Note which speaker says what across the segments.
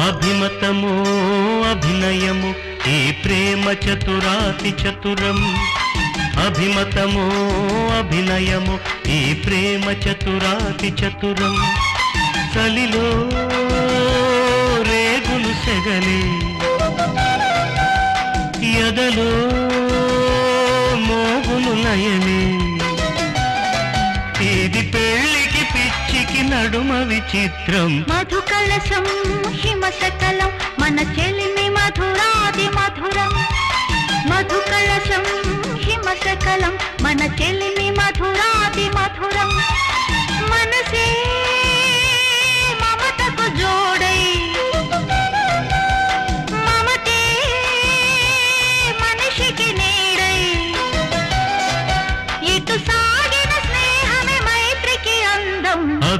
Speaker 1: అభిమతము అభినయము ఈ ప్రేమ చతురాతి చతురం. అభిమతము అభినయము ఈ ప్రేమ చతురాతి చతురం. చలిలో రేగులు సెగలే. ఎదలో మోగులు లయలే నడుమ విచిత్రం.
Speaker 2: మధు కలశం హిమ సకలం మన చెలిమి మధురాది మధురం. మధు కలశం హిమ సకలం మన చెలిమి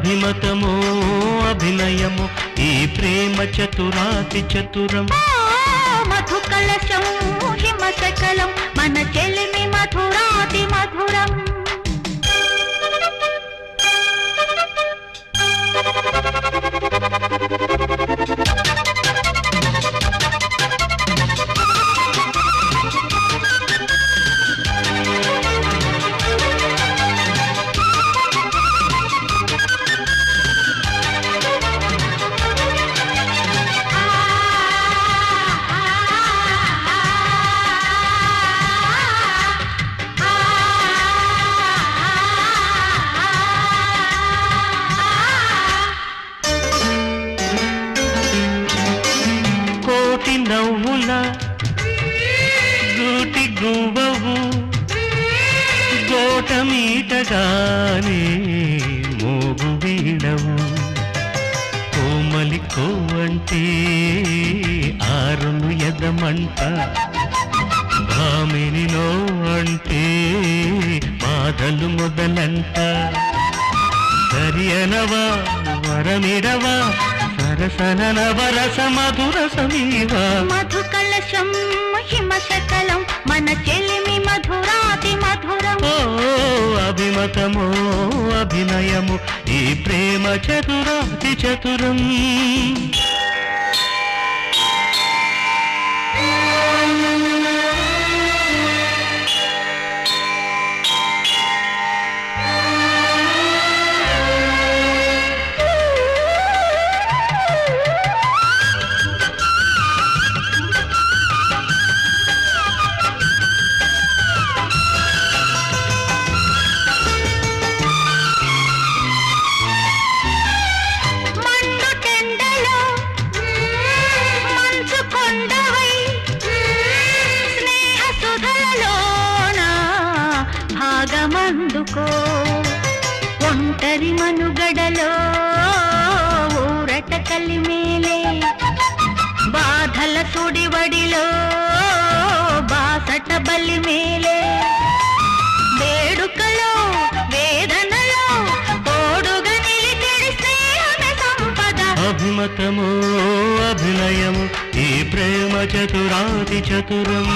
Speaker 1: అభిమతము అభినయము ఈ ప్రేమ చతురాతి చతురం.
Speaker 2: మధుకలశం హిమ సకలం మన చెలిమి
Speaker 1: గూటి గోటమీటగానే మోగు వీణవు కోమలి కోవంటే ఆరును ఎదమంట. భామినిలో అంటే బాధలు మొదలంట. సరియనవా వరమిడవా సరసనన వరస మధుర సమీవా.
Speaker 2: మధు కలశం హిమ సకలం మన చెలిమి మధురాతి మధురం
Speaker 1: ఓ అభిమతమో అభినయము ఈ ప్రేమ చతురాతి చతురం
Speaker 2: భాగమందుకో ఒంటరి మనుగడలో ఊరట కలిమేలే బాధల తుడివడిలో బాసట బలిమేలే వేడుకలో వేదనలో తోడుగా నిలిచెడి స్నేహమే సంపద.
Speaker 1: అభిమతమో అభినయము ఈ ప్రేమ చతురాతి చతురం.